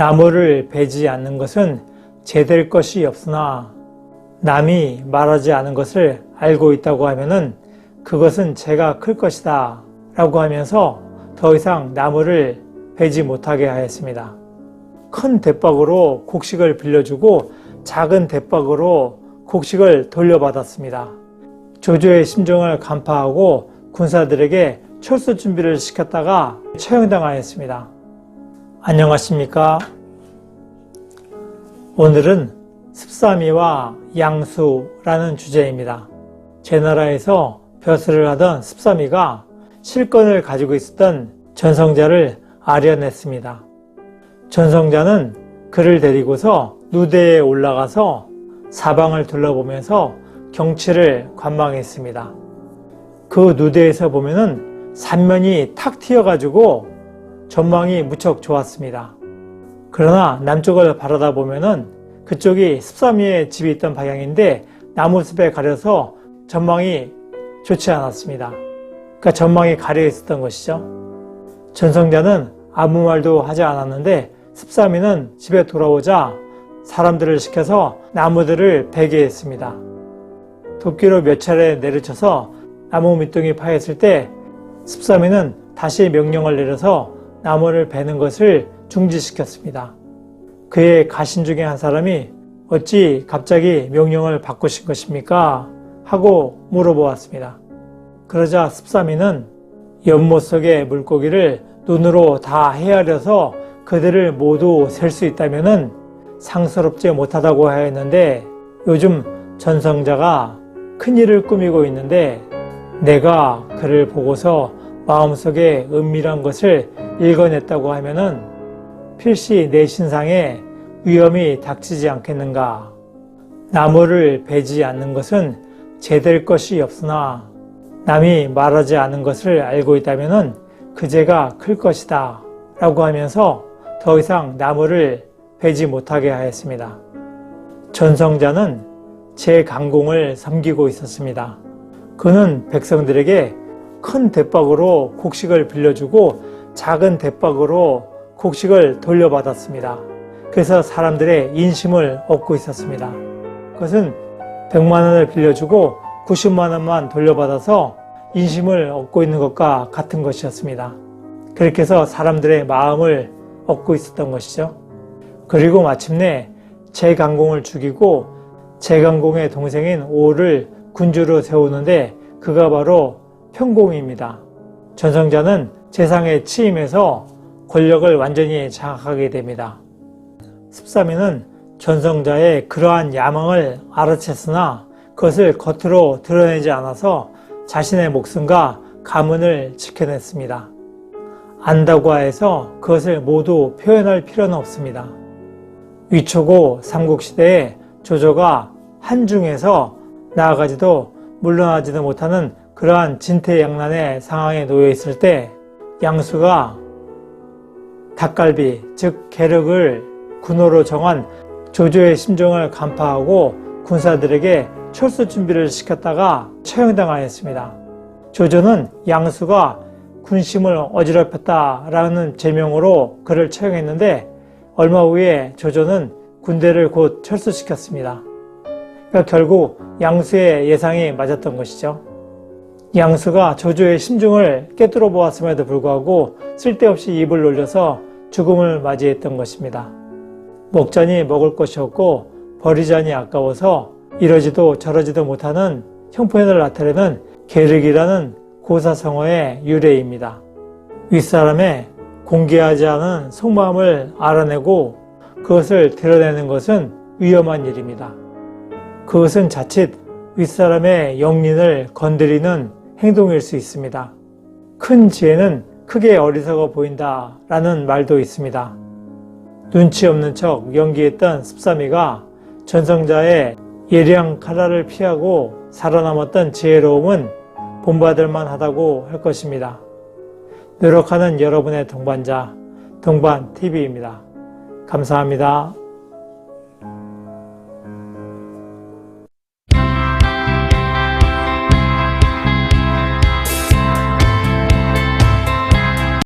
나무를 베지 않는 것은 제될 것이 없으나 남이 말하지 않은 것을 알고 있다고 하면은 그것은 제가 클 것이다 라고 하면서 더 이상 나무를 베지 못하게 하였습니다. 큰 대박으로 곡식을 빌려주고 작은 대박으로 곡식을 돌려받았습니다. 조조의 심정을 간파하고 군사들에게 철수 준비를 시켰다가 처형당하였습니다. 안녕하십니까? 오늘은 습사미와 양수라는 주제입니다. 제 나라에서 벼슬을 하던 습사미가 실권을 가지고 있었던 전성자를 아련했습니다. 전성자는 그를 데리고서 누대에 올라가서 사방을 둘러보면서 경치를 관망했습니다. 그 누대에서 보면은 산면이 탁 트여가지고 전망이 무척 좋았습니다. 그러나 남쪽을 바라다 보면은 그쪽이 습사미의 집이 있던 방향인데 나무숲에 가려서 전망이 좋지 않았습니다. 그러니까 전망이 가려 있었던 것이죠. 전성자는 아무 말도 하지 않았는데 습사미는 집에 돌아오자 사람들을 시켜서 나무들을 베게 했습니다. 도끼로 몇 차례 내리쳐서 나무 밑둥이 파였을 때 습사미는 다시 명령을 내려서 나무를 베는 것을 중지시켰습니다. 그의 가신 중에 한 사람이 어찌 갑자기 명령을 바꾸신 것입니까? 하고 물어보았습니다. 그러자 습사미는 연못 속의 물고기를 눈으로 다 헤아려서 그들을 모두 셀 수 있다면 상스럽지 못하다고 하였는데 요즘 전성자가 큰 일을 꾸미고 있는데 내가 그를 보고서 마음속에 은밀한 것을 읽어냈다고 하면은 필시 내 신상에 위험이 닥치지 않겠는가. 나무를 베지 않는 것은 제될 것이 없으나 남이 말하지 않은 것을 알고 있다면은 그제가 클 것이다. 라고 하면서 더 이상 나무를 베지 못하게 하였습니다. 전성자는 제 강공을 섬기고 있었습니다. 그는 백성들에게 큰 대박으로 곡식을 빌려주고 작은 대박으로 곡식을 돌려받았습니다. 그래서 사람들의 인심을 얻고 있었습니다. 그것은 100만 원을 빌려주고 90만 원만 돌려받아서 인심을 얻고 있는 것과 같은 것이었습니다. 그렇게 해서 사람들의 마음을 얻고 있었던 것이죠. 그리고 마침내 제강공을 죽이고 제강공의 동생인 오를 군주로 세우는데 그가 바로 평공입니다. 전성자는 재상에 취임해서 권력을 완전히 장악하게 됩니다. 습사미는 전성자의 그러한 야망을 알아챘으나 그것을 겉으로 드러내지 않아서 자신의 목숨과 가문을 지켜냈습니다. 안다고 해서 그것을 모두 표현할 필요는 없습니다. 위초고 삼국시대에 조조가 한중에서 나아가지도 물러나지도 못하는 그러한 진퇴양난의 상황에 놓여 있을 때 양수가 닭갈비, 즉 계륵을 군호로 정한 조조의 심정을 간파하고 군사들에게 철수 준비를 시켰다가 처형당하였습니다. 조조는 양수가 군심을 어지럽혔다라는 제명으로 그를 처형했는데 얼마 후에 조조는 군대를 곧 철수시켰습니다. 그러니까 결국 양수의 예상이 맞았던 것이죠. 양수가 조조의 심중을 깨뚫어 보았음에도 불구하고 쓸데없이 입을 놀려서 죽음을 맞이했던 것입니다. 먹자니 먹을 것이 없고 버리자니 아까워서 이러지도 저러지도 못하는 형편을 나타내는 계륵이라는 고사성어의 유래입니다. 윗사람의 공개하지 않은 속마음을 알아내고 그것을 드러내는 것은 위험한 일입니다. 그것은 자칫 윗사람의 영린을 건드리는 행동일 수 있습니다. 큰 지혜는 크게 어리석어 보인다 라는 말도 있습니다. 눈치 없는 척 연기했던 습사미가 전성자의 예리한 칼날을 피하고 살아남았던 지혜로움은 본받을만 하다고 할 것입니다. 노력하는 여러분의 동반자, 동반TV입니다. 감사합니다.